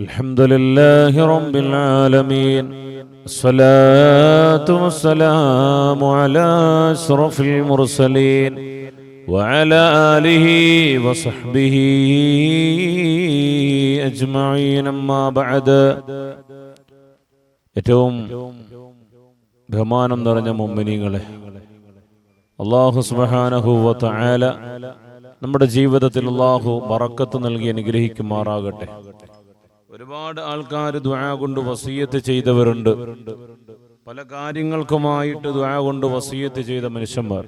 الحمد لله رب العالمين الصلاة والسلام على أشرف المرسلين وعلى آله وصحبه أجمعين أما بعد ഏറ്റവും ബഹുമാനം നിറഞ്ഞ മുമ്മിനിങ്ങളെ അള്ളാഹു സുബഹാനഹുവ തആല നമ്മുടെ ജീവിതത്തിൽ അള്ളാഹു ബറക്കത്ത് നൽകി അനുഗ്രഹിക്കുമാറാകട്ടെ ഒരുപാട് ആൾക്കാർ ദുആ കൊണ്ട് വസീയത്ത് ചെയ്തവരുണ്ട്. പല കാര്യങ്ങൾക്കുമായിട്ട് ദുആ കൊണ്ട് വസീയത്ത് ചെയ്ത മനുഷ്യന്മാർ.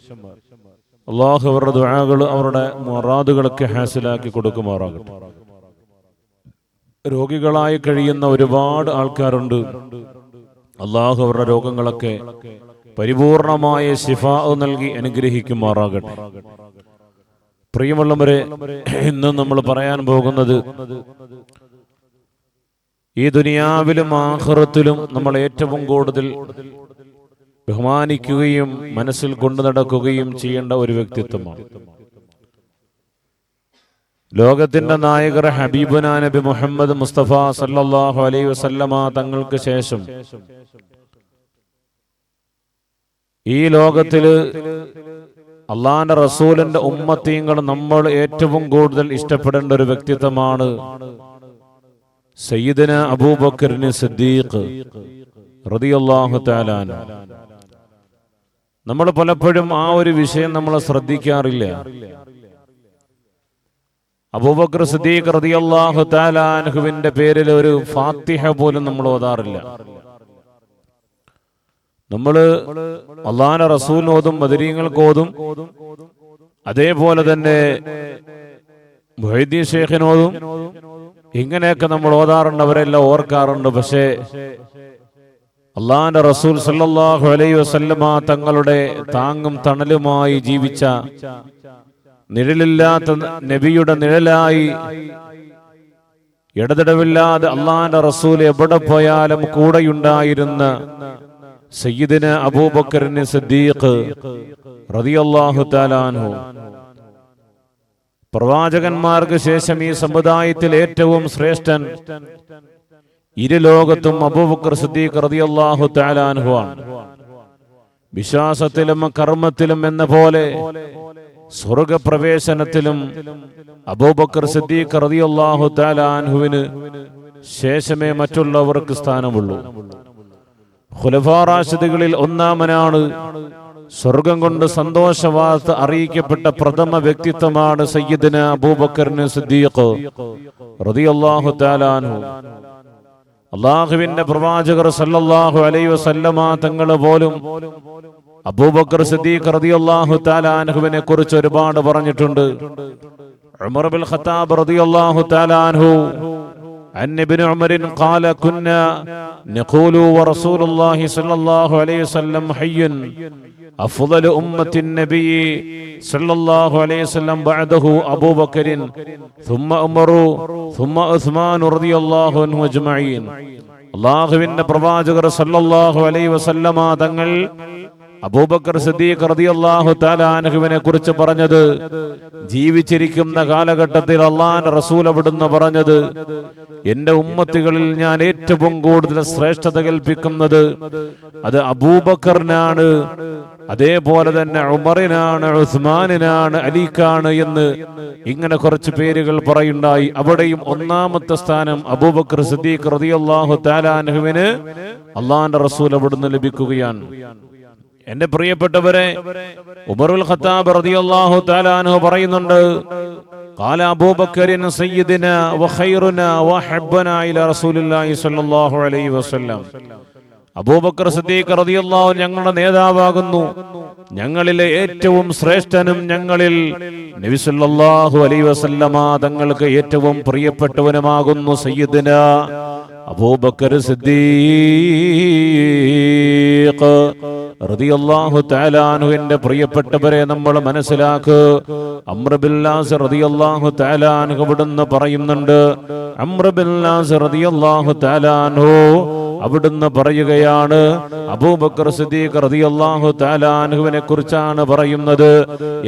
അള്ളാഹു അവരുടെ ദ്വാകൾ അവരുടെ മൊറാദുകളൊക്കെ ഹാസിലാക്കി കൊടുക്കുമാറാകട്ടെ. രോഗികളായി കഴിയുന്ന ഒരുപാട് ആൾക്കാരുണ്ട്. അള്ളാഹു അവരുടെ രോഗങ്ങളൊക്കെ പരിപൂർണമായ ശിഫ നൽകി അനുഗ്രഹിക്കുമാറാകട്ടെ. പ്രിയമുള്ളവരെ ഇന്ന് നമ്മൾ പറയാൻ പോകുന്നത് ഈ ദുനിയാവിലും ആഹ്റത്തിലും നമ്മൾ ഏറ്റവും കൂടുതൽ ബഹുമാനിക്കുകയും മനസ്സിൽ കൊണ്ടു നടക്കുകയും ചെയ്യേണ്ട ഒരു വ്യക്തിത്വമാണ്. ലോകത്തിന്റെ നായകർ ഹബീബുന നബി മുഹമ്മദ് മുസ്തഫ സല്ലാഹു അലൈ വസല്ലമ തങ്ങൾക്ക് ശേഷം ഈ ലോകത്തിൽ അള്ളാന്റെ റസൂലിന്റെ ഉമ്മത്തീങ്ങൾ നമ്മൾ ഏറ്റവും കൂടുതൽ ഇഷ്ടപ്പെടേണ്ട ഒരു വ്യക്തിത്വമാണ് സയ്യിദന അബൂബക്കറിന് സിദ്ദീഖ് റളിയല്ലാഹു താലാന നമ്മൾ പലപ്പോഴും ആ ഒരു വിഷയം നമ്മൾ ശ്രദ്ധിക്കാറില്ല. അബൂബക്കർ സിദ്ദീഖ് റളിയല്ലാഹു താലാൻഹുവിന്റെ പേരിൽ ഒരു ഫാത്തിഹ പോലും നമ്മൾ ഓതാറില്ല. നമ്മൾ അള്ളാഹാന റസൂലിനോതും മദരീങ്ങൾക്കോതും അതേപോലെ തന്നെ മൊഹീദ്ദീൻ ഷേഖിനോതും ഇങ്ങനെയൊക്കെ നമ്മൾ ഓതാറുണ്ട് അവരെല്ലാം ഓർക്കാറുണ്ട്. പക്ഷേ അള്ളാന്റെ റസൂൽ സല്ലാഹു അലൈ വസല്ലമ തങ്ങളുടെ താങ്ങും തണലുമായി ജീവിച്ച നിഴലില്ലാത്ത നബിയുടെ നിഴലായി ഇടതിടവില്ലാതെ അള്ളാന്റെ റസൂൽ എവിടെ പോയാലും കൂടെയുണ്ടായിരുന്ന സയ്യിദിന അബൂബക്കറിന് സിദ്ദീഖ് റളിയല്ലാഹു തആലാൻഹു പ്രവാചകന്മാർക്ക് ശേഷം ഈ സമുദായത്തിൽ ഏറ്റവും ശ്രേഷ്ഠൻ ഇരു ലോകത്തും അബൂബക്കർ സിദ്ദീഖ് റളിയല്ലാഹു തആലാൻഹു ആണ്. വിശ്വാസത്തിലും കർമ്മത്തിലും എന്ന പോലെ സ്വർഗപ്രവേശനത്തിലും അബൂബക്കർ സിദ്ദീഖ് റളിയല്ലാഹു താലാൻഹുവിന് ശേഷമേ മറ്റുള്ളവർക്ക് സ്ഥാനമുള്ളൂ. ഖുലഫാറാഷിദുകളിൽ ഒന്നാമനാണ് സ്വർഗം കൊണ്ട് സന്തോഷവാർത്ത അറിയിക്കപ്പെട്ട പ്രഥമ വ്യക്തിത്വമാണ് സയ്യിദിന അബൂബക്കറിന് സിദ്ദീഖ്. അള്ളാഹുവിന്റെ പ്രവാചകർ സല്ലല്ലാഹു അലൈ വസല്ലമ തങ്ങൾ പോലും അബൂബക്കർ സിദ്ദീഖ് റളിയല്ലാഹു താലാൻഹുവിനെ കുറിച്ച് ഒരുപാട് പറഞ്ഞിട്ടുണ്ട്. ഉമർ ബിൻ ഖത്താബ് തആലാൻഹു عن ابن عمر قال كنا نقول ورسول الله صلى الله عليه وسلم حي أفضل أمة النبي صلى الله عليه وسلم بعده أبو بكر ثم عمر ثم عثمان رضي الله عنه أجمعين അള്ളാഹുവിന്റെ പ്രവാചകർ സല്ലല്ലാഹു അലൈഹി വസല്ലമ തങ്ങൾ അബൂബക്കർ സിദ്ദീഖ് കുറിച്ച് പറഞ്ഞത് ജീവിച്ചിരിക്കുന്ന കാലഘട്ടത്തിൽ അള്ളാൻ റസൂൽ അവിടുന്ന് പറഞ്ഞത് എന്റെ ഉമ്മത്തുകളിൽ ഞാൻ ഏറ്റവും കൂടുതൽ ശ്രേഷ്ഠത കൽപ്പിക്കുന്നത് അത് അബൂബക്കറിനാണ് അതേപോലെ തന്നെ ഉമറിനാണ് ഉസ്മാനിനാണ് അലിക്കാണ് എന്ന് ഇങ്ങനെ കുറച്ച് പേരുകൾ പറയുണ്ടായി. അവിടെയും ഒന്നാമത്തെ സ്ഥാനം അബൂബക്കർ സിദ്ദീഖ് റളിയല്ലാഹു തആലാനഹുവിന് അള്ളാന്റെ റസൂൽ അവിടുന്ന് ലഭിക്കുകയാണ്. എന്റെ പ്രിയപ്പെട്ടവരെ ഉമറുൽ ഖത്താബ് റളിയല്ലാഹു തആല അൻഹു പറയുന്നുണ്ട് ഖാല അബൂബക്കറിൻ സയ്യിദിന വഖൈറുന വഹബ്ബന ഇല റസൂലുള്ളാഹി സ്വല്ലല്ലാഹു അലൈഹി വസല്ലം. അബൂബക്കർ സിദ്ദീഖ് റളിയല്ലാഹു ഞങ്ങളുടെ നേതാവാകുന്നു. ഞങ്ങളിലെ ഏറ്റവും ശ്രേഷ്ഠനും ഞങ്ങളിൽ നബി സല്ലല്ലാഹു അലൈഹി വസല്ലമ തങ്ങൾക്ക് ഏറ്റവും പ്രിയപ്പെട്ടവനുമാകുന്നു സയ്യിദിന അബൂബക്കർ സിദ്ദീഖ് റതിയല്ലാഹു തആലാനുവിന്റെ പ്രിയപ്പെട്ടവരെ നമ്മൾ മനസ്സിലാക്ക്. അമ്രബില്ലാസ് റതിയല്ലാഹു തആലാനു ഇവിടുന്ന് പറയുന്നുണ്ട് അമ്രബില്ലാസ് റതിയല്ലാഹു തആലാനു അവിടുന്ന് പറയുകയാണ് അബൂബക്കർ സിദ്ദീഖ് തആലാൻഹുവിനെ കുറിച്ചാണ് പറയുന്നത്.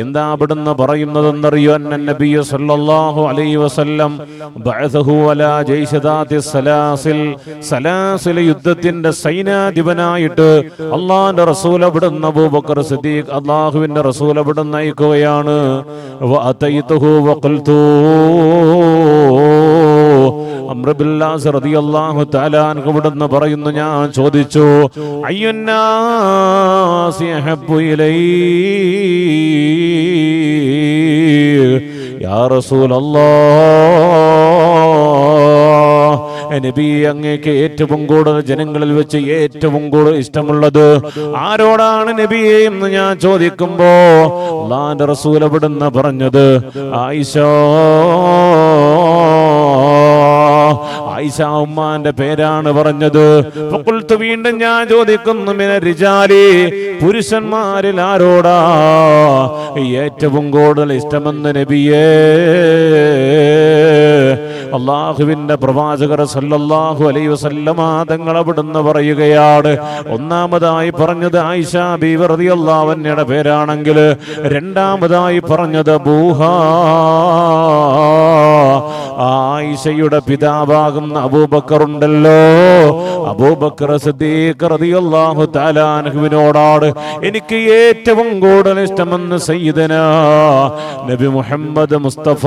എന്താ അവിടുന്ന് പറയുന്നതെന്നറിയോ? നബിയ സല്ലല്ലാഹു അലൈഹി വസല്ലം ബഅസഹു ജൈശദാതി സലാസിൽ യുദ്ധത്തിന്റെ സൈനാധിപനായിട്ട് അള്ളാഹിന്റെ റസൂൽ അവിടുന്ന് അബൂബക്കർ സിദ്ദീഖ് അള്ളാഹുവിന്റെ റസൂൽ അവിടുന്ന് അയക്കുകയാണ്. വഖൽതു അൻഹു ഇവിടുന്ന് പറയുന്നു ഞാൻ ചോദിച്ചു അയ്യുന്നാസി അഹബ്ബു ഇലൈ യാ റസൂലല്ലാ നബി അങ്ങേക്ക് ഏറ്റവും കൂടുതൽ ജനങ്ങളിൽ വെച്ച് ഏറ്റവും കൂടുതൽ ഇഷ്ടമുള്ളത് ആരോടാണ് നബിയെ എന്ന് ഞാൻ ചോദിക്കുമ്പോ റസൂൽ അവിടുന്ന് പറഞ്ഞത് ആയിഷ ആയിഷ ഉമ്മാന്റെ പേരാണ് പറഞ്ഞത്. വീണ്ടും ഞാൻ ചോദിക്കുന്നു മിന റിജാലി പുരുഷന്മാരിൽ ആരോടാ ഏറ്റവും കൂടുതൽ ഇഷ്ടമെന്ന് നബിയേ? അള്ളാഹുവിന്റെ പ്രവാചകർ സല്ലല്ലാഹു അലൈ വസല്ലമ തങ്ങൾ അവിടുന്ന് പറയുകയാണ്. ഒന്നാമതായി പറഞ്ഞത് ആയിഷ ബീവറതി അൻഹയുടെ പേരാണെങ്കിൽ രണ്ടാമതായി പറഞ്ഞത് ബൂഹ. ആയിഷയുടെ പിതാവാകുന്ന അബൂബക്കർ ഉണ്ടല്ലോ അബൂബക്കർ റളിയല്ലാഹു തആല അൻഹുവിനോടാണ് എനിക്ക് ഏറ്റവും കൂടുതൽ ഇഷ്ടമെന്ന് സയ്യിദന നബി മുഹമ്മദ് മുസ്തഫ.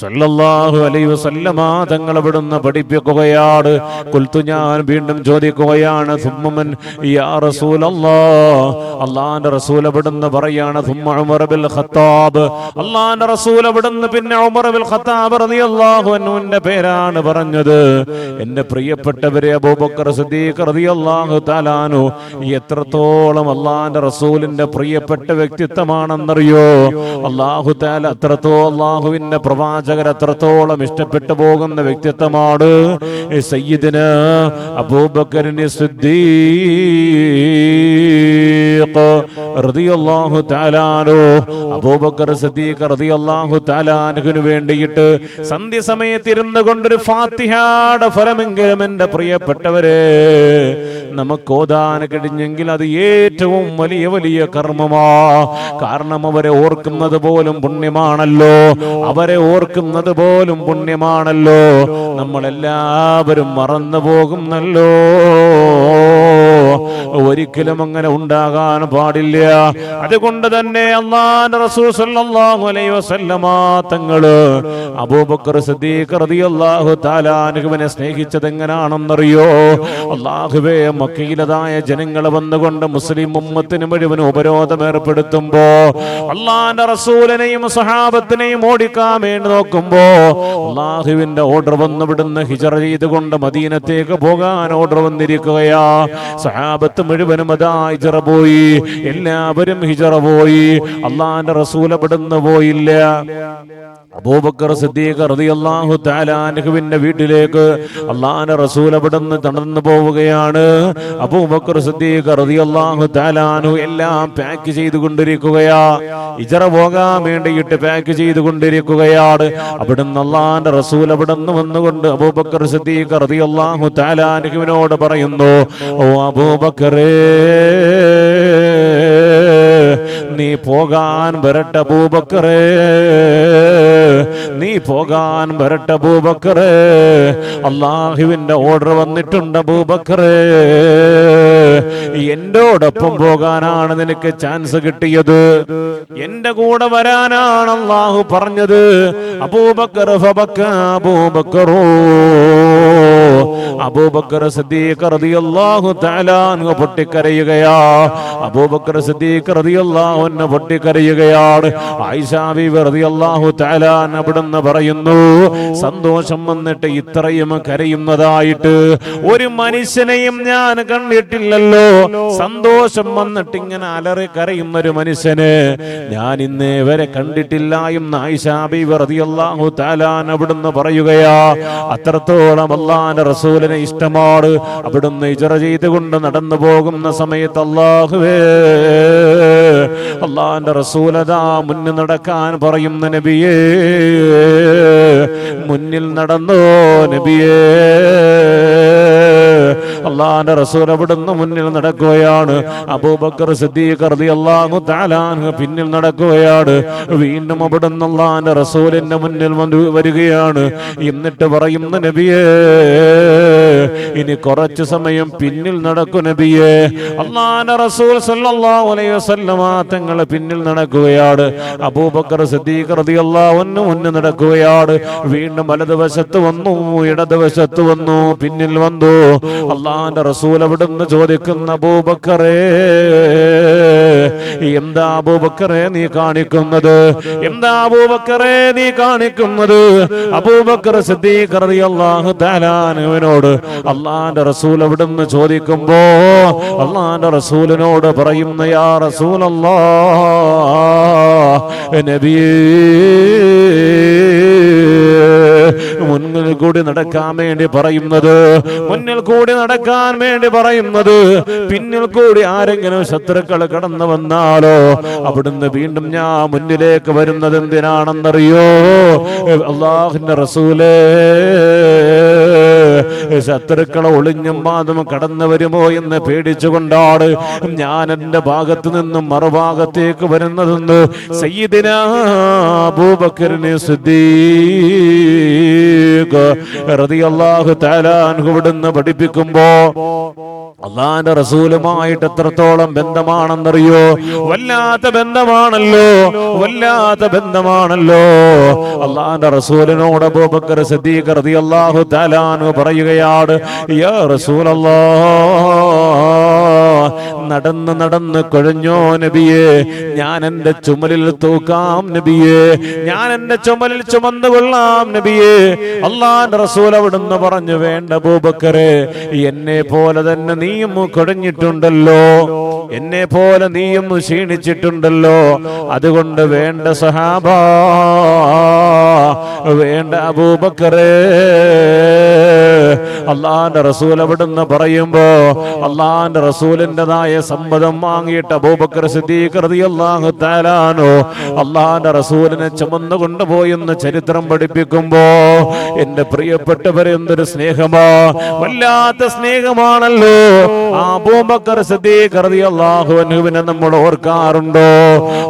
സല്ലല്ലാഹു അലൈഹി വസല്ലമ തങ്ങൾ അവിടുന്ന് പഠിപ്പിക്കുകയാണ്. കുൽത്തു ഞാൻ വീണ്ടും ചോദിക്കുകയാണ് സുമ്മൻ യാ റസൂലല്ലാഹ്. അള്ളാന്റെ റസൂൽ അവിടുന്ന് പറയാണ് സുമ്മ ഉമർ ബിൽ ഖത്താബ്. അള്ളാന്റെ റസൂൽ അവിടുന്ന് പിന്നെ ഉമർ ബിൽ ഖത്താബ് റളിയല്ലാഹു അൻഹുവിന്റെ പേരാണ് പറഞ്ഞത്. എന്റെ പ്രിയപ്പെട്ടവരെ അബൂബക്കർ സിദ്ദീഖ് റളിയല്ലാഹു തആലാനു എത്രത്തോളം അള്ളാന്റെ റസൂലിന്റെ പ്രിയപ്പെട്ട വ്യക്തിത്വമാണെന്നറിയോ? അള്ളാഹു തആല അത്രത്തോളം അള്ളാഹുവിന്റെ പ്രവാചകർ അത്രത്തോളം ഇഷ്ടപ്പെട്ടു പോകുന്ന വ്യക്തിത്വമാണ്? സയ്യിദിന് അബൂബക്കറിന് സിദ്ദീഖ് താലാനോ അബൂബക്കർ സിദ്ദീഖ് റളിയല്ലാഹു തആലാനുവിന് വേണ്ടിയിട്ട് സന്ധ്യ സമയത്ത് ഇരുന്നു കൊണ്ടൊരു ഫാത്തിഹാട ഫലമെങ്കിലും എന്റെ പ്രിയപ്പെട്ടവരെ നമുക്ക് ഓതാൻ കഴിഞ്ഞെങ്കിൽ അത് ഏറ്റവും വലിയ വലിയ കർമ്മമാ. കാരണം അവരെ ഓർക്കുന്നത് പോലും പുണ്യമാണല്ലോ. അവരെ ഓർക്കുന്നത് പോലും പുണ്യമാണല്ലോ. നമ്മളെല്ലാവരും മറന്നു പോകുന്നല്ലോ ഒരിക്കലും അങ്ങനെ ഉണ്ടാകാൻ പാടില്ല. അതുകൊണ്ട് തന്നെ അള്ളാന്റെ റസൂൽ സല്ലല്ലാഹു അലൈഹി വസല്ലമ തങ്ങൾ അബൂബക്കർ സിദ്ദീഖ് റളിയല്ലാഹു സ്നേഹിച്ചത് എങ്ങനെയാണെന്നറിയോ അള്ളാഹുവേ മക്കയിലതായ ജനങ്ങൾ വന്നുകൊണ്ട് മുസ്ലിം ഉമ്മത്തിന് മുഴുവൻ ഉപരോധം ഏർപ്പെടുത്തുമ്പോ അള്ളാന്റെ റസൂലിനെയും സഹാബത്തിനെയും ഓടിക്കാൻ വേണ്ടി നോക്കുമ്പോ അള്ളാഹുവിന്റെ ഓർഡർ വന്നു വിടുന്ന ഹിജറ ചെയ്തുകൊണ്ട് മദീനത്തേക്ക് പോകാൻ ഓർഡർ വന്നിരിക്കുകയാ. സഹാബത്ത് മുഴുവനും അതാ ഹിജറ പോയി എല്ലാവരും ഹിജറ പോയി അള്ളാന്റെ റസൂൽ അവിടുന്ന് പോയില്ല. അബൂബക്കർ സിദ്ദീഖ് റളിയല്ലാഹു തആല അൻഹുവിന്റെ വീട്ടിലേക്ക് അള്ളാഹുവിന്റെ റസൂൽ അവിടുന്ന് നടന്നു പോവുകയാണ്. അബൂബക്കർ സിദ്ദീഖ് റളിയല്ലാഹു തആല അൻഹു എല്ലാം പാക്ക് ചെയ്തുകൊണ്ടിരിക്കുകയാ. ഇജറ പോകാൻ വേണ്ടിയിട്ട് പാക്ക് ചെയ്തുകൊണ്ടിരിക്കുകയാണ്. അവിടുന്ന് അള്ളാഹുവിന്റെ റസൂൽ അവിടുന്ന് വന്നുകൊണ്ട് അബൂബക്കർ സിദ്ദീഖ് റളിയല്ലാഹു തആല അൻഹുവിനോട് പറയുന്നു ഓ അബൂബക്കറേ നീ പോകാൻ വരട്ട അബൂബക്കറേ നീ പോകാൻ വരട്ട അബൂബക്കറേ അള്ളാഹുവിന്റെ ഓർഡർ വന്നിട്ടുണ്ട് അബൂബക്കറേ എന്നോടൊപ്പം പോകാനാണ് നിനക്ക് ചാൻസ് കിട്ടിയത്. എന്റെ കൂടെ വരാനാണ് അള്ളാഹു പറഞ്ഞത്. അബൂബക്കർ ഫബക്ക അബൂബക്കറോ. അബൂബക്കർ റളിയല്ലാഹു തആല അബൂബക്കർ റളിയല്ലാഹു പൊട്ടിക്കരയുകയാണ്. റളിയല്ലാഹു തആല അവിടുന്ന് പറയുന്നു സന്തോഷം വന്നിട്ട് ഇത്രയും കരയുന്നതായിട്ട് ഒരു മനുഷ്യനെയും ഞാൻ കണ്ടിട്ടില്ലല്ലോ. സന്തോഷം വന്നിട്ട് ഇങ്ങനെ അലറി കരയുന്ന ഒരു മനുഷ്യന് ഞാൻ ഇന്നേ വരെ കണ്ടിട്ടില്ല എന്ന് ആയിഷാബി ബീവി താലാൻ അവിടുന്ന് പറയുകയാ അത്രത്തോളം അള്ളാന്റെ റസൂലിനെ ഇഷ്ടമാണ്. അവിടുന്ന് ഇജറ ചെയ്തുകൊണ്ട് നടന്നു പോകുന്ന സമയത്ത് അള്ളാഹുവേ അള്ളാന്റെ റസൂലതാ മുന്നിൽ നടക്കാൻ പറയുന്ന നബിയേ നടന്നു നബിയേ? അള്ളാന്റെ റസൂൽ അവിടുന്ന് മുന്നിൽ നടക്കുകയാണ്. അബൂബക്കർ സിദ്ദീഖ് പിന്നിൽ നടക്കുകയാണ്. വീണ്ടും അവിടുന്ന് അള്ളാന്റെ റസൂലിന്റെ മുന്നിൽ വരികയാണ്. എന്നിട്ട് പറയുന്ന നബിയേ ഇനി കുറച്ചു സമയം പിന്നിൽ നടക്കു നബിയെ. അള്ളാന്റെ റസൂൽ സല്ലല്ലാഹു അലൈഹി വസല്ലമ പിന്നിൽ നടക്കുകയാണ്. അബൂബക്കർ സിദ്ദീഖ് റളിയല്ലാഹു മുന്നിൽ നടക്കുകയാണ്. വീണ്ടും വലതുവശത്ത് വന്നു ഇടതുവശത്ത് വന്നു പിന്നിൽ വന്നു. അള്ളാന്റെ റസൂൽ അവിടുന്ന് ചോദിക്കുന്ന അബൂബക്കറേ എന്താ അബൂബക്കറെ നീ കാണിക്കുന്നത്? എന്താ അബൂബക്കറെ നീ കാണിക്കുന്നത്? അബൂബക്കർ സിദ്ദീഖ് റളിയല്ലാഹു തആലാനുവിനോട് അള്ളാന്റെ റസൂൽ അവിടുന്ന് ചോദിക്കുമ്പോ അള്ളാന്റെ റസൂലിനോട് പറയുന്ന യാ റസൂലല്ലാ നബിയേ കൂടി നടക്കാൻ വേണ്ടി പറയുന്നത് മുന്നിൽ കൂടി നടക്കാൻ വേണ്ടി പറയുന്നത്. പിന്നിൽ കൂടി ആരെങ്കിലും ശത്രുക്കൾ കടന്നു വന്നാലോ അവിടുന്ന് വീണ്ടും ഞാൻ മുന്നിലേക്ക് വരുന്നത് എന്തിനാണെന്നറിയോ? അള്ളാഹിന്റെ റസൂലേ. ശത്രുക്കളെ ഒളിഞ്ഞും പാതും കടന്നു വരുമോ എന്ന് പേടിച്ചുകൊണ്ടാണ് ഞാൻ എന്റെ ഭാഗത്ത് നിന്നും മറുഭാഗത്തേക്ക് വരുന്നതെന്ന് സയ്യിദിന ഇവിടുന്ന് പഠിപ്പിക്കുമ്പോ അള്ളാന്റെ റസൂലുമായിട്ട് എത്രത്തോളം ബന്ധമാണെന്നറിയോ? വല്ലാത്ത ബന്ധമാണല്ലോ വല്ലാത്ത ബന്ധമാണല്ലോ. അള്ളാന്റെ റസൂലിനോട് അബൂബക്കർ സിദ്ദീഖ് റളിയല്ലാഹു തആല അൻഹു പറയുകയാണ് നടന്ന് നടന്ന് കൊഴഞ്ഞോ നബിയെ ഞാൻ എന്റെ ചുമലിൽ തൂക്കാം നബിയെ ഞാൻ എന്റെ ചുമലിൽ ചുമന്നു കൊള്ളാം നബിയെ. അള്ളാന്റെ റസൂൽ അവിടുന്ന് പറഞ്ഞു വേണ്ട അബൂബക്കറെ എന്നെ പോലെ തന്നെ നീയും കുഴഞ്ഞിട്ടുണ്ടല്ലോ എന്നെ പോലെ നീയും ക്ഷീണിച്ചിട്ടുണ്ടല്ലോ അതുകൊണ്ട് വേണ്ട സഹാബ വേണ്ട അബൂബക്കറേ. അള്ളാന്റെ റസൂൽ അവിടുന്ന് പറയുമ്പോ അള്ളാന്റെ റസൂലിന്റെതായ സമ്മതം വാങ്ങിയിട്ട് അബൂബക്കർ സിദ്ദീഖ് റളിയല്ലാഹു തആലാനോ അള്ളാന്റെ റസൂലിനെ ചുമന്നു കൊണ്ടുപോയെന്ന് ചരിത്രം പഠിപ്പിക്കുമ്പോ എന്റെ പ്രിയപ്പെട്ടവരെ എന്തൊരു സ്നേഹമാ. വല്ലാത്ത സ്നേഹമാണല്ലോ. ആ അബൂബക്കർ സിദ്ദീഖ് റളിയല്ലാഹു അൻഹുവിനെ നമ്മൾ ഓർക്കാറുണ്ടോ?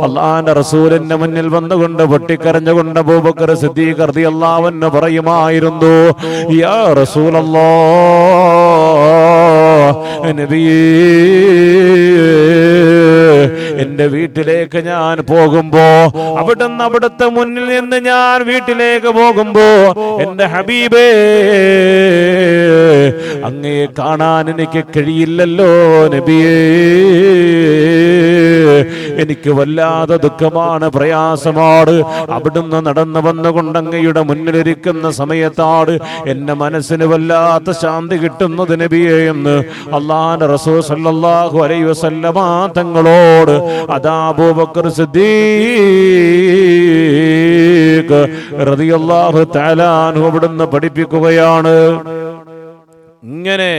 അള്ളാന്റെ റസൂലിന്റെ മുന്നിൽ വന്നുകൊണ്ട് പൊട്ടിക്കരഞ്ഞുകൊണ്ട് അബൂബക്കർ സിദ്ദീഖ് റളിയല്ലാഹു അൻഹു പറയുമായിരുന്നു യാ റസൂലല്ലാഹ് നബിയേ എന്റെ വീട്ടിലേക്ക് ഞാൻ പോകുമ്പോ അവിടുന്ന് അവിടുത്തെ മുന്നിൽ നിന്ന് ഞാൻ വീട്ടിലേക്ക് പോകുമ്പോ എന്റെ ഹബീബേ അങ്ങയെ കാണാൻ എനിക്ക് കഴിയില്ലല്ലോ നബിയേ. എനിക്ക് വല്ലാതെ ദുഃഖമാണ് പ്രയാസമാണ്. അവിടുന്ന് നടന്നു വന്നുകൊണ്ട് അങ്ങയുടെ മുന്നിലിരിക്കുന്ന സമയത്താണ് എന്റെ മനസ്സിന് വല്ലാത്ത ശാന്തി കിട്ടുന്നത് നബിയെ എന്ന് റസൂ സല്ലല്ലാഹു അലൈഹി വസല്ലമ തങ്ങളോട് അതാബൂബക്കർ സിദ്ദീഖ് അവിടുന്ന് പഠിപ്പിക്കുകയാണ്. ഇങ്ങനെ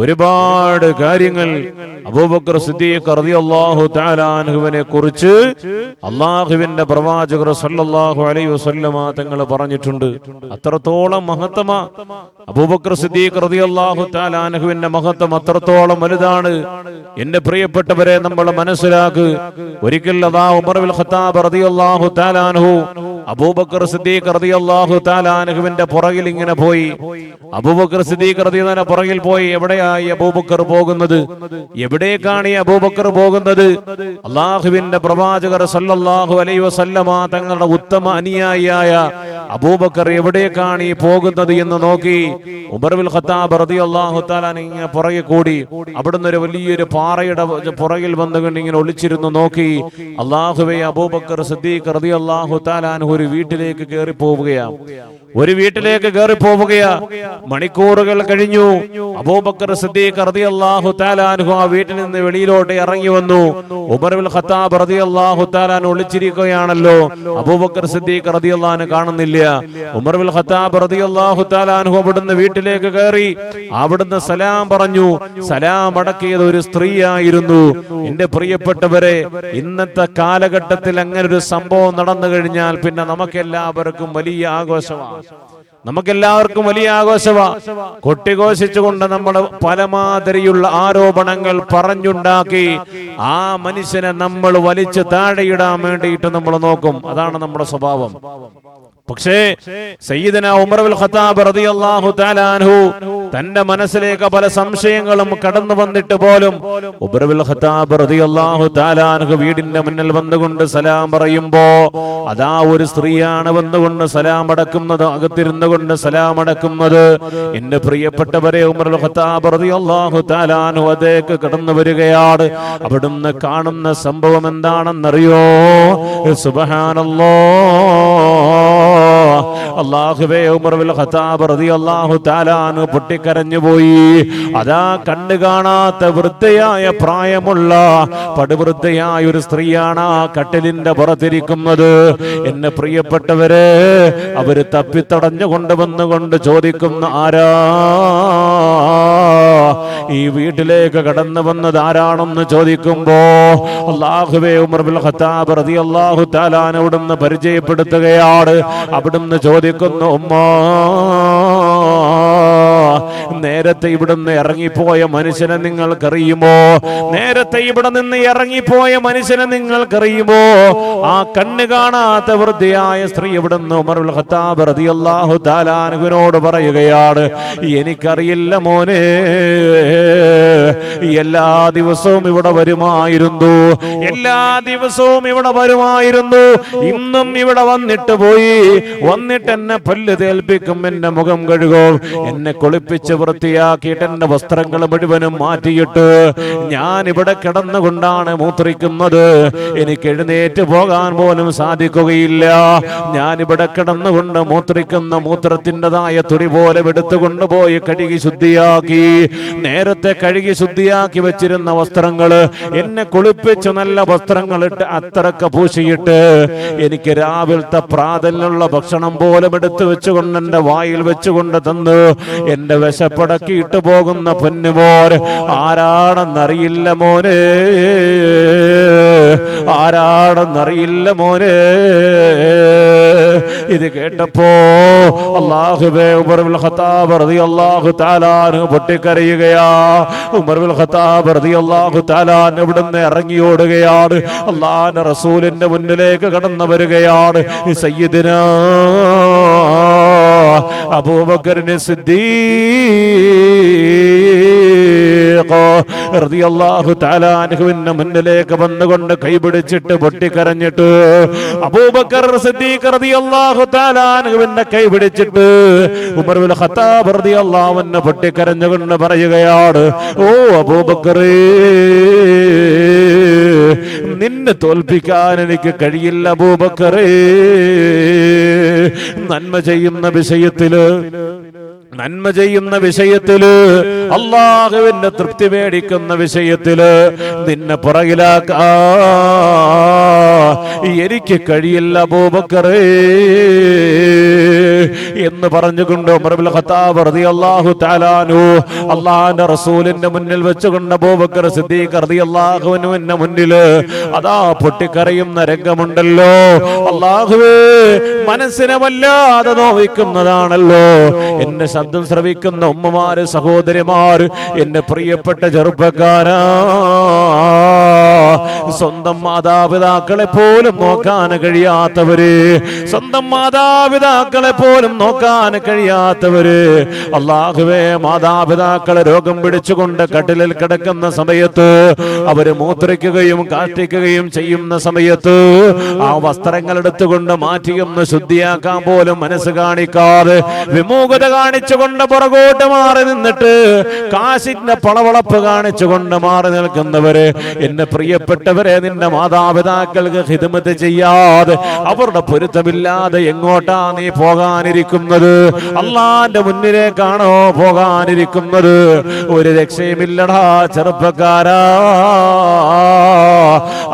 ഒരുപാട് കാര്യങ്ങൾ അബൂബക്കർ സിദ്ദീഖ് റളിയല്ലാഹു തആല അൻഹുവിനെ കുറിച്ച് അള്ളാഹുവിന്റെ പ്രവാചകർ സല്ലല്ലാഹു അലൈഹി വസല്ലമ തങ്ങൾ പറഞ്ഞിട്ടുണ്ട്. അത്രത്തോളം മഹത്തമ അബൂബക്കർ സിദ്ദീഖ് റളിയല്ലാഹു തആല അൻഹുവിന്റെ മഹത്വം അത്രത്തോളം വലുതാണ്. എന്റെ പ്രിയപ്പെട്ടവരെ നമ്മൾ മനസ്സിലാക്കുക ഒരിക്കൽ അതാ ഉമർ ബിൻ ഖത്താബ് റളിയല്ലാഹു തആല അൻഹു അബൂബക്കർ സിദ്ദീഖ് റളിയല്ലാഹു തആല അൻഹുവിന്റെ പുറകിൽ ഇങ്ങനെ പോയി. അബൂബക്കർ സിദ്ദീഖ് റളിയല്ലാഹു പുറകിൽ പോയി. എവിടെയായി അബൂബക്കർ പോകുന്നത്? എവിടേക്കാണ് ഈ അബൂബക്കർ പോകുന്നത്? അള്ളാഹുവിന്റെ പ്രവാചകർ സല്ലല്ലാഹു അലൈഹി വസല്ലമ തങ്ങളുടെ ഉത്തമ അനുയായിയായ അബൂബക്കർ എവിടേക്കാണ് ഈ പോകുന്നത് എന്ന് നോക്കി ഉമർ ബിൻ ഖത്താബ് ഇങ്ങനെ പുറകെ കൂടി അവിടുന്ന് ഒരു വലിയൊരു പാറയുടെ പുറകിൽ വന്നുകൊണ്ട് ഇങ്ങനെ ഒളിച്ചിരുന്നു നോക്കി. അള്ളാഹുവെ അബൂബക്കർ സിദ്ദീഖ് റതി അള്ളാഹു താലാൻ ഒരു വീട്ടിലേക്ക് കയറി പോവുകയാണ് ഒരു വീട്ടിലേക്ക് കയറി പോവുകയാ. മണിക്കൂറുകൾ കഴിഞ്ഞു. അബൂബക്കർ സിദ്ദീഖ് റതി അള്ളാഹു താലാൻഹു ആ വീട്ടിൽ നിന്ന് വെളിയിലോട്ട് ഇറങ്ങി വന്നു. ഉമർ ബിൻ ഖത്താബ് റളിയല്ലാഹു അള്ളാഹു താലാൻ ഒളിച്ചിരിക്കുകയാണല്ലോ. അബൂബക്കർ സിദ്ദീഖ് റതി അൻഹു കാണുന്നില്ല ഉമർ ബിൻ ഖത്താബ് റളിയല്ലാഹു തആല അൻഹു അവിടുന്ന് വീട്ടിലേക്ക് കയറി അവിടുന്ന് സലാം പറഞ്ഞു. സലാം അടക്കിയത് ഒരു സ്ത്രീയായിരുന്നു. എന്റെ പ്രിയപ്പെട്ടവരെ ഇന്നത്തെ കാലഘട്ടത്തിൽ അങ്ങനെ ഒരു സംഭവം നടന്നു കഴിഞ്ഞാൽ പിന്നെ നമുക്കെല്ലാവർക്കും വലിയ ആഘോഷമാണ് നമുക്കെല്ലാവർക്കും വലിയ ആഘോഷമാ. കൊട്ടിഘോഷിച്ചുകൊണ്ട് നമ്മൾ പലമാതിരിയുള്ള ആരോപണങ്ങൾ പറഞ്ഞുണ്ടാക്കി ആ മനുഷ്യനെ നമ്മൾ വലിച്ചു താഴെയിടാൻ വേണ്ടിയിട്ട് നമ്മൾ നോക്കും. അതാണ് നമ്മുടെ സ്വഭാവം. പക്ഷേ സയ്യിദന ഉമർ ഉൽ ഖത്താബ് റളിയല്ലാഹു തആല അൻഹു തന്റെ മനസ്സിലേക്ക് പല സംശയങ്ങളും കടന്നു വന്നിട്ട് പോലും ഉമർ ഉൽ ഖത്താബ് റളിയല്ലാഹു തആല അൻഹു വീടിന്റെ മുന്നിൽ വന്നുകൊണ്ട് സലാം പറയുമ്പോൾ അതാ ഒരു സ്ത്രീയാണ് വന്നുകൊണ്ട് സലാം അടക്കുന്നത് അകത്തിരുന്നു കൊണ്ട് സലാം അടക്കുന്നത്. എന്റെ പ്രിയപ്പെട്ടവരെ ഉമർ ഉൽ ഖത്താബ് റളിയല്ലാഹു തആല അൻഹു അതേക്ക് കടന്നു വരികയാണ്. അവിടുന്ന് കാണുന്ന സംഭവം എന്താണെന്നറിയോ? സുബ്ഹാനല്ലാഹ് അള്ളാഹുവേ ഉമർ ബിൻ ഖത്താബ് തആല അൻഹു പൊട്ടിക്കരഞ്ഞു പോയി. അതാ കണ്ടു കാണാത്ത വൃദ്ധയായ പ്രായമുള്ള പടുവൃദ്ധയായ ഒരു സ്ത്രീയാണ് ആ കട്ടിലിന്റെ പുറത്തിരിക്കുന്നത്. എന്നെ പ്രിയപ്പെട്ടവരെ അവർ തപ്പിത്തടഞ്ഞു കൊണ്ടുവന്നുകൊണ്ട് ചോദിക്കുന്ന ആരാ? ഈ വീട്ടിലേക്ക് കടന്നു വന്നത് ആരാണെന്ന് ചോദിക്കുമ്പോ അള്ളാഹുവേ ഉമർ ഖത്താബ് റളിയല്ലാഹു തആല അവിടുന്ന് പരിചയപ്പെടുത്തുകയാണ്. അവിടുന്ന് ചോദിക്കുന്നു ഉമ്മ നേരത്തെ ഇവിടുന്ന് ഇറങ്ങിപ്പോയ മനുഷ്യനെ നിങ്ങൾക്കറിയുമോ? നേരത്തെ ഇവിടെ നിന്ന് ഇറങ്ങിപ്പോയ മനുഷ്യനെ നിങ്ങൾക്കറിയുമോ? ആ കണ്ണ് കാണാത്ത വൃദ്ധയായ സ്ത്രീ ഇവിടുന്ന് നിന്ന് ബിൻ ഖത്താബ് റളിയല്ലാഹു തആല പറയുകയാണ് എനിക്കറിയില്ല മോനെ എല്ലാ ദിവസവും ഇവിടെ വരുമായിരുന്നു എല്ലാ ദിവസവും ഇവിടെ വരുമായിരുന്നു. ഇന്നും ഇവിടെ വന്നിട്ട് പോയി വന്നിട്ട് എന്നെ പല്ല് തേൽപ്പിക്കും എന്നെ മുഖം കഴുകും എന്നെ കുളിപ്പിച്ച് വൃത്തിയാക്കിയിട്ട് എന്റെ വസ്ത്രങ്ങൾ മുഴുവനും മാറ്റിയിട്ട് ഞാൻ ഇവിടെ കിടന്നുകൊണ്ടാണ് മൂത്രിക്കുന്നത്. എനിക്ക് എഴുന്നേറ്റ് പോകാൻ പോലും സാധിക്കുകയില്ല. ഞാൻ ഇവിടെ കിടന്നുകൊണ്ട് മൂത്രിക്കുന്ന മൂത്രത്തിന്റെതായ തുണി പോലെ എടുത്തു പോയി കഴുകി ശുദ്ധിയാക്കി. നേരത്തെ കഴുകി ശുദ്ധിയാക്കി വെച്ചിരുന്ന വസ്ത്രങ്ങൾ എന്നെ കുളിപ്പിച്ച് നല്ല വസ്ത്രങ്ങളിട്ട് അത്രക്ക പൂശിയിട്ട് എനിക്ക് രാവിലത്തെ പ്രാതലിനുള്ള ഭക്ഷണം പോലും എടുത്തു വെച്ചുകൊണ്ട് എന്റെ വായിൽ വെച്ചുകൊണ്ട് തന്നു എന്റെ വിശപ്പടക്കിയിട്ട് പോകുന്ന പൊന്നുമോൻ ആരാണെന്നറിയില്ല മോനെ? ആരാണെന്നറിയില്ല മോനെ? ഇത് കേട്ടപ്പോ ഖത്താബ് ഉമർ ബിൻ ഖത്താബ് ഇവിടുന്ന് ഇറങ്ങി ഓടുകയാണ്. അള്ളാഹ് റസൂലിന്റെ മുന്നിലേക്ക് കടന്നു വരികയാണ്. സയ്യിദിന അബൂബക്കറിന് അൻഹുവിന്റെ മുന്നിലേക്ക് വന്നുകൊണ്ട് കൈപിടിച്ചിട്ട് പൊട്ടിക്കരഞ്ഞിട്ട് അബൂബക്കർ സിദ്ദീഖ് റളിയല്ലാഹു തആല അൻഹുവിന്റെ കൈ പിടിച്ചിട്ട് ഉമർ ബിൻ ഖത്താബ് അൻഹു പൊട്ടിക്കരഞ്ഞുകൊണ്ട് പറയുകയാണ് ഓ അബൂബക്കറേ നിന്നെ തോൽപ്പിക്കാൻ എനിക്ക് കഴിയില്ല അബൂബക്കറേ. നന്മ ചെയ്യുന്ന വിഷയത്തിൽ നന്മ ചെയ്യുന്ന വിഷയത്തിൽ അള്ളാഹുവിന്റെ തൃപ്തി മേടിക്കുന്ന വിഷയത്തിൽ നിന്നെ പുറകിലാക്കാ. എനിക്ക് കഴിയില്ല അബൂബക്കറേ. എന്ന് പറഞ്ഞുകൊണ്ട് ഉമർ ബിൻ ഖത്താബ് റളിയല്ലാഹു തആലാനു അള്ളാഹിന്റെ റസൂലിന്റെ മുന്നിൽ വെച്ചുകൊണ്ട് അബൂബക്കർ സിദ്ദീഖ് റളിയല്ലാഹുവിന്റെ മുന്നിൽ അതാ പൊട്ടിക്കരയുന്ന രംഗമുണ്ടല്ലോ. അള്ളാഹുവേ മനസ്സിനെ വല്ലാതെ നോവിക്കുന്നതാണല്ലോ. എന്റെ ശബ്ദം ശ്രവിക്കുന്ന ഉമ്മമാര് സഹോദരിമാര് എന്റെ പ്രിയപ്പെട്ട ചെറുപ്പക്കാരാ. സ്വന്തം മാതാപിതാക്കളെ പോലും നോക്കാൻ കഴിയാത്തവര്. സ്വന്തം മാതാപിതാക്കളെ പോലും നോക്കാൻ കഴിയാത്തവര്. അള്ളാഹുവേ മാതാപിതാക്കളെ രോഗം പിടിച്ചുകൊണ്ട് കട്ടിലിൽ കിടക്കുന്ന സമയത്ത് അവർ മൂത്രിക്കുകയും കാഷ്ടിക്കുകയും ചെയ്യുന്ന സമയത്ത് ആ വസ്ത്രങ്ങൾ എടുത്തുകൊണ്ട് മാറ്റിയൊന്ന് ശുദ്ധിയാക്കാൻ പോലും മനസ്സ് കാണിക്കാതെ വിമൂഖത കാണിച്ചുകൊണ്ട് പുറകോട്ട് മാറി നിന്നിട്ട് കാശിന്റെ പളവളപ്പ് കാണിച്ചുകൊണ്ട് മാറി നിൽക്കുന്നവര്. എന്റെ പ്രിയപ്പെട്ട പ്രിയപ്പെട്ടവരെ നിന്റെ മാതാപിതാക്കൾക്ക് ഹിതമത് ചെയ്യാതെ അവരുടെ പൊരുത്തമില്ലാതെ എങ്ങോട്ടാ നീ പോകാനിരിക്കുന്നത്? അള്ളാന്റെ മുന്നിലേക്കാണോ പോകാനിരിക്കുന്നത്? ഒരു രക്ഷയുമില്ലടാ ചെറുപ്പക്കാരാ.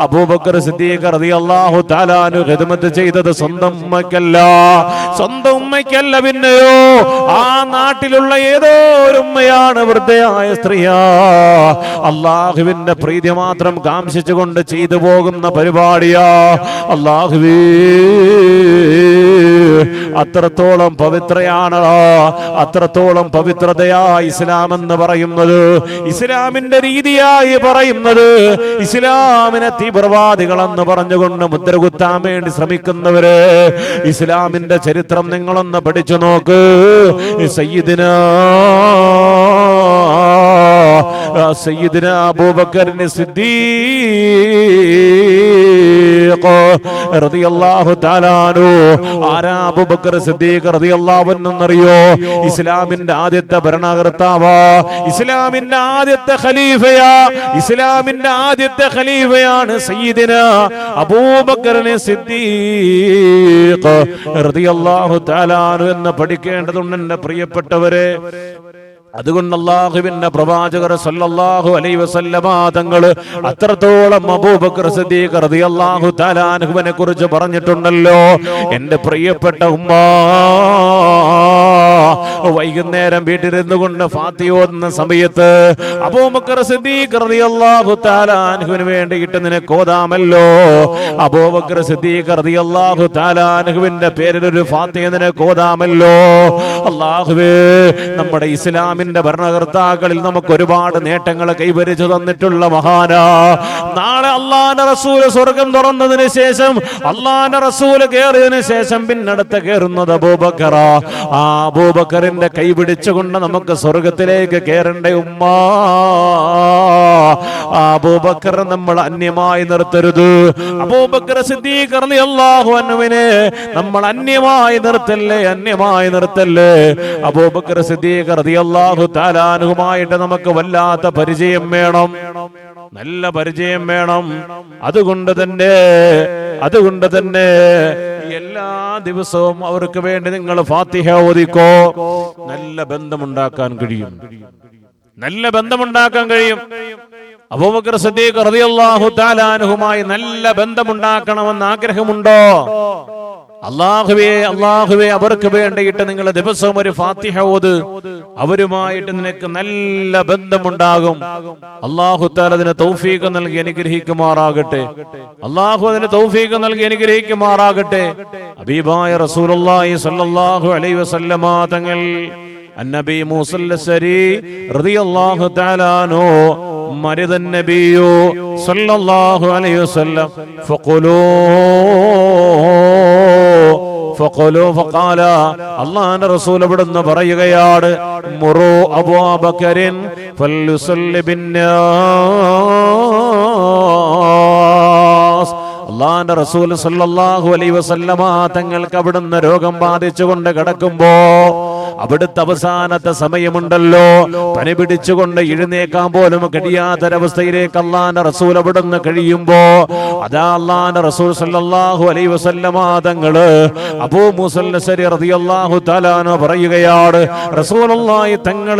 അബൂബക്കർ സിദ്ദീഖ് റളിയല്ലാഹു താലാനു ഖിദ്മത്ത് ചെയ്തത് സ്വന്തം ഉമ്മയ്ക്കല്ല. സ്വന്തം ഉമ്മയ്ക്കല്ല പിന്നെയോ? ആ നാട്ടിലുള്ള ഏതോ ഒരു ഉമ്മയാണ് വൃദ്ധയായ സ്ത്രീയാ. അള്ളാഹുവിന്റെ പ്രീതി മാത്രം കാംക്ഷിച്ചുകൊണ്ട് ചെയ്തു പോകുന്ന പരിപാടിയാ. അള്ളാഹുവേ അത്രത്തോളം പവിത്രയാണ് അത്രത്തോളം പവിത്രതയാ ഇസ്ലാം എന്ന് പറയുന്നത്. ഇസ്ലാമിന്റെ രീതിയായി പറയുന്നത്. ഇസ്ലാമിനെ തീവ്രവാദികളെന്ന് പറഞ്ഞുകൊണ്ട് മുദ്രകുത്താൻ വേണ്ടി ശ്രമിക്കുന്നവര് ഇസ്ലാമിന്റെ ചരിത്രം നിങ്ങളൊന്ന് പഠിച്ചു നോക്ക്. സയ്യിദിന സയ്യിദിന അബൂബക്കറിന് സിദ്ദീഖ് റളിയല്ലാഹു തആലാനു ആരാ സിദ്ദീഖ് റളിയല്ലാഹു എന്നറിയോ? ഇസ്ലാമിന്റെ ആദ്യത്തെ ഭരണകർത്താവാ. ഇസ്ലാമിന്റെ ആദ്യത്തെ ഖലീഫയാ. ഇസ്ലാമിന്റെ ആദ്യത്തെ ഖലീഫയാണ് സയ്യിദിന അബൂബക്കറിനെ സിദ്ദീഖ് റളിയല്ലാഹു തആലാനു എന്ന് പഠിക്കേണ്ടതുണ്ട് എന്റെ പ്രിയപ്പെട്ടവരെ. അതുകൊണ്ട് അള്ളാഹുവിന്റെ പ്രവാചകർ സല്ലല്ലാഹു അലൈഹി വസല്ലമ തങ്ങൾ അത്രത്തോളം അബൂബക്കർ സിദ്ദീഖ് റളിയല്ലാഹു തആലാൻഹുവിനെ കുറിച്ച് പറഞ്ഞിട്ടുണ്ടല്ലോ. എന്റെ പ്രിയപ്പെട്ട ഉമ്മ വൈകുന്നേരം വീട്ടിലിരുന്നു കൊണ്ട് ഫാത്തി ഓതുന്ന സമയത്ത് അബൂബക്കർ സിദ്ദീഖ് റളിയല്ലാഹു തആലാൻഹുവിന് വേണ്ടിയിട്ട് നിനക്ക് ഓതാമല്ലോ. അബൂബക്കർ സിദ്ദീഖ് റളിയല്ലാഹു തആലാൻഹുവിന്റെ പേരിൽ ഒരു ഫാത്തി നിനക്ക് ഓതാമല്ലോ. അള്ളാഹുവേ നമ്മുടെ ഇസ്ലാമിന്റെ ഭരണകർത്താക്കളിൽ നമുക്ക് ഒരുപാട് നേട്ടങ്ങൾ കൈവരിച്ചു തന്നിട്ടുള്ള മഹാന. നാളെ അള്ളാന്റെ റസൂൽ സ്വർഗം തുറന്നതിന് ശേഷം അള്ളാന്റെ റസൂൽ കയറിയതിനു ശേഷം പിന്നടുത്ത് കയറുന്നത് അബൂബക്കറ ആ അബൂബക്കറിന്റെ കൈ പിടിച്ചുകൊണ്ട് നമുക്ക് സ്വർഗത്തിലേക്ക് കയറേണ്ട ഉമ്മ. അബൂബക്കർ നമ്മൾ അന്യമായി നിർത്തരുത്. അബൂബക്കർ റളിയല്ലാഹു അൻഹുവിനെ നമ്മൾ അന്യമായി നിർത്തല്ലേ അന്യമായി നിർത്തല്ലേ? അബൂബക്കർ സിദ്ദീഖ് അള്ളാഹു താലാനുമായിട്ട് നമുക്ക് വല്ലാത്ത പരിചയം വേണം. നല്ല പരിചയം വേണം. അതുകൊണ്ട് തന്നെ അതുകൊണ്ട് തന്നെ എല്ലാ ദിവസവും അവർക്ക് വേണ്ടി നിങ്ങൾ ഫാത്തിഹ ഓദിക്കോ നല്ല ബന്ധമുണ്ടാക്കാൻ കഴിയും. നല്ല ബന്ധമുണ്ടാക്കാൻ കഴിയും. അബൂബക്കർ സദ്ദീഖ് റളിയല്ലാഹു തആലാനുഹുമായി നല്ല ബന്ധമുണ്ടാക്കണമെന്ന് ആഗ്രഹമുണ്ടോ? അള്ളാഹുവേ അള്ളാഹുവേ അവർക്ക് വേണ്ടിയിട്ട് നിങ്ങൾ ദിവസവും ഒരു ഫാത്തിഹ ഓത്. അവരുമായിട്ട് നിനക്ക് നല്ല ബന്ധമുണ്ടാകും. അള്ളാഹു താലതിന് തൗഫീഖ് നൽകി അനുഗ്രഹിക്കുമാറാകട്ടെ. അള്ളാഹു അതിന് തൗഫീഖ് നൽകി അനുഗ്രഹിക്കുമാറാകട്ടെ. അബീബായ റസൂലി സല്ലാഹു അലൈ വസല്ലമാ തങ്ങൾ അന്നബി മൂസല്ലി റതിയല്ലാഹു താലാനോ മരുത നബിയോ സല്ലല്ലാഹു അലൈഹി വസല്ലം. ഫഖുലൂ അള്ളാന്റെ റസൂൽ ഇവിടുന്ന് പറയുകയാണ് മുറോ ബിന്നാസ് അള്ളാന്റെ റസൂൽ സല്ലല്ലാഹു അലൈഹി വസല്ലമ തങ്ങൾക്ക് അവിടുന്ന് രോഗം ബാധിച്ചുകൊണ്ട് കിടക്കുമ്പോ അവിടുത്തെ അവസാനത്തെ സമയമുണ്ടല്ലോ. പനി പിടിച്ചുകൊണ്ട് എഴുന്നേക്കാൻ പോലും കഴിയാത്തൊരവസ്ഥയിലേക്ക് അള്ളാന്റെ റസൂൽ അവിടുന്ന് കഴിയുമ്പോ അതാ അള്ളാന്റെ റസൂൽ സല്ലാഹു അലൈ വസല്ലമ തങ്ങൾ അബൂ മുസല്ലി റളിയല്ലാഹു തലാന പറയുകയാണ് റസൂലുള്ളാഹി തങ്ങൾ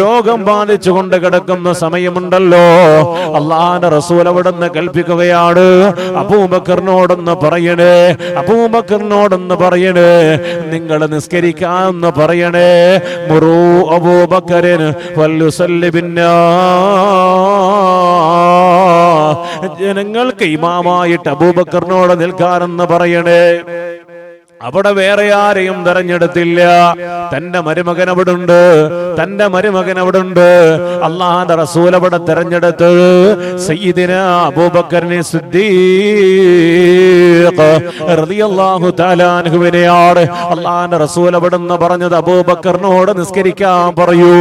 രോഗം ബാധിച്ചുകൊണ്ട് കിടക്കുന്ന സമയമുണ്ടല്ലോ. അള്ളാന്റെ റസൂൽ അവിടുന്ന് കൽപ്പിക്കുകയാണ് അബൂബക്കറിനോടൊന്ന് പറയണേ അബൂബക്കറിനോടൊന്ന് പറയണേ നിങ്ങൾ നിസ്കരിക്കാമെന്ന് പറയണേ മുറു അബൂബക്കരൻ വല്ലുസല്ലി പിന്നാ ജനങ്ങൾക്ക് ഇമാമായിട്ട് അബൂബക്കറിനോട് നിൽക്കാനെന്ന് പറയണേ. അവിടെ വേറെ ആരെയും തെരഞ്ഞെടുത്തില്ല. തന്റെ മരുമകൻ അവിടെ ഉണ്ട് തന്റെ മരുമകൻ അവിടെ ഉണ്ട് അള്ളാഹാന്റെ റസൂൽ അവിടെ തെരഞ്ഞെടുത്ത് സയ്യിദിന അബൂബക്കറിനെ സിദ്ദീഖ് അള്ളാന്റെ റസൂൽ അവിടെ നിന്ന് പറഞ്ഞത്. അബൂബക്കറിനോട് നിസ്കരിക്കാൻ പറയൂ.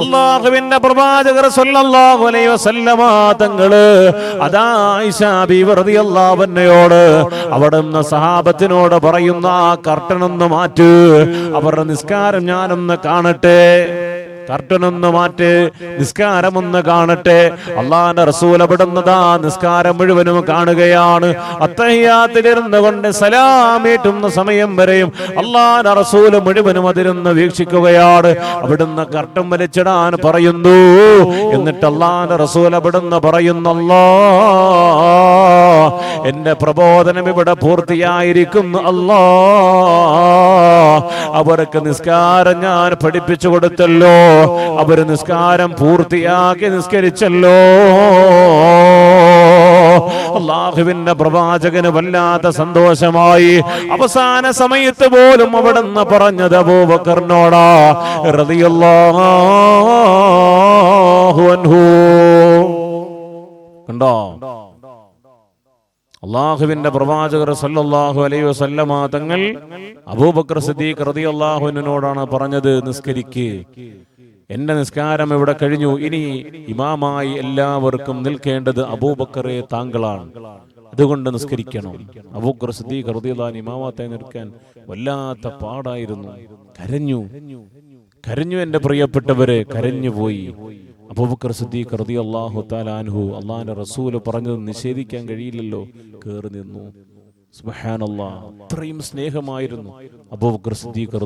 അള്ളാഹുവിന്റെ പ്രവാചകർ തങ്ങൾ അതാ ആയിഷ ബീവി റളിയല്ലാഹു അൻഹയോട് അവിടെ സഹാബത്തിനോട് പറയുന്ന ആ മാറ്റ്. അവരുടെ നിസ്കാരം ഞാനൊന്ന് കാണട്ടെ. കർട്ടനൊന്ന് മാറ്റ്. നിസ്കാരമൊന്ന് കാണട്ടെ. അള്ളാന്റെ റസൂൽ അവിടുന്നതാ നിസ്കാരം മുഴുവനും കാണുകയാണ്. അത്തഹ്യാത്തിലിരുന്ന് കൊണ്ട് സലാമേറ്റുന്ന സമയം വരെയും അള്ളാന്റെ റസൂൽ മുഴുവനും അതിരുന്ന് വീക്ഷിക്കുകയാണ്. അവിടുന്ന് കർട്ടൻ വലിച്ചിടാൻ പറയുന്നു. എന്നിട്ട് അള്ളാന്റെ റസൂൽ അവിടുന്ന് പറയുന്നല്ലോ എന്റെ പ്രബോധനം ഇവിടെ പൂർത്തിയായിരിക്കുന്നു. അല്ലോ അവർക്ക് നിസ്കാരം ഞാൻ പഠിപ്പിച്ചു കൊടുത്തല്ലോ. അവർ നിസ്കാരം പൂർത്തിയാക്കി നിസ്കരിച്ചല്ലോ. അള്ളാഹുവിന്റെ പ്രവാചകന് വല്ലാത്ത സന്തോഷമായി. അവസാന സമയത്ത് പോലും അവിടുന്ന് പറഞ്ഞത് അബൂബക്കറിനോടാ റളിയല്ലാഹു അൻഹു. കണ്ടോ? അള്ളാഹുവിന്റെ പ്രവാചകർ സല്ലല്ലാഹു അലൈഹി വസല്ലമ തങ്ങൾ അബൂബക്കർ സിദ്ദീഖ് റളിയല്ലാഹുവിനോടാണ് പറഞ്ഞത് നിസ്കരിക്ക്. എന്റെ നിസ്കാരം ഇവിടെ കഴിഞ്ഞു. ഇനി ഇമാമായി എല്ലാവർക്കും നിൽക്കേണ്ടത് അബൂബക്കറെ താങ്കളാണ്. അതുകൊണ്ട് നിസ്കരിക്കണം. അബൂബക്കർ സിദ്ദീഖ് റളിയല്ലാഹു ഇമാമത്തെ നിൽക്കാൻ വല്ലാത്ത പാടായിരുന്നു. കരഞ്ഞു. കരഞ്ഞു എന്റെ പ്രിയപ്പെട്ടവരെ കരഞ്ഞുപോയി. അബൂബക്കർ സിദ്ദീഖ് റളിയല്ലാഹു തആല അൻഹു അള്ളാഹിന്റെ റസൂൽ പറഞ്ഞത് നിഷേധിക്കാൻ കഴിയില്ലല്ലോ. കയറി നിന്നു. അത്രയും സ്നേഹമായിരുന്നു അബൂബക്കർ സിദ്ദീഖ്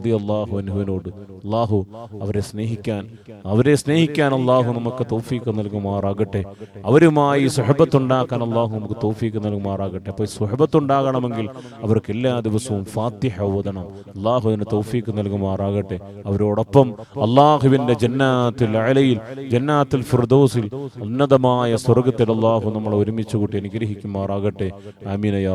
അള്ളാഹു അവരെ സ്നേഹിക്കാൻ അവരെ സ്നേഹിക്കാൻ അള്ളാഹു നമുക്ക് തോഫീക്ക് നൽകുമാറാകട്ടെ. അവരുമായി സുഹബത്തുണ്ടാക്കാൻ അള്ളാഹു നമുക്ക് തോഫീക്ക് നൽകുമാറാകട്ടെ. അപ്പോൾ സുഹബത്തുണ്ടാകണമെങ്കിൽ അവർക്ക് എല്ലാ ദിവസവും ഫാത്തിഹ ഓതണം. അള്ളാഹുവിന് തോഫീക്ക് നൽകുമാറാകട്ടെ. അവരോടൊപ്പം അള്ളാഹുവിന്റെ ജന്നാത്തിൽ അലയിൽ ജന്നാത്തിൽ ഫിർദോസിൽ ഉന്നതമായ സ്വർഗത്തിൽ അള്ളാഹു നമ്മൾ ഒരുമിച്ച് കൂട്ടി അനുഗ്രഹിക്കുമാറാകട്ടെ. ആമീന യാ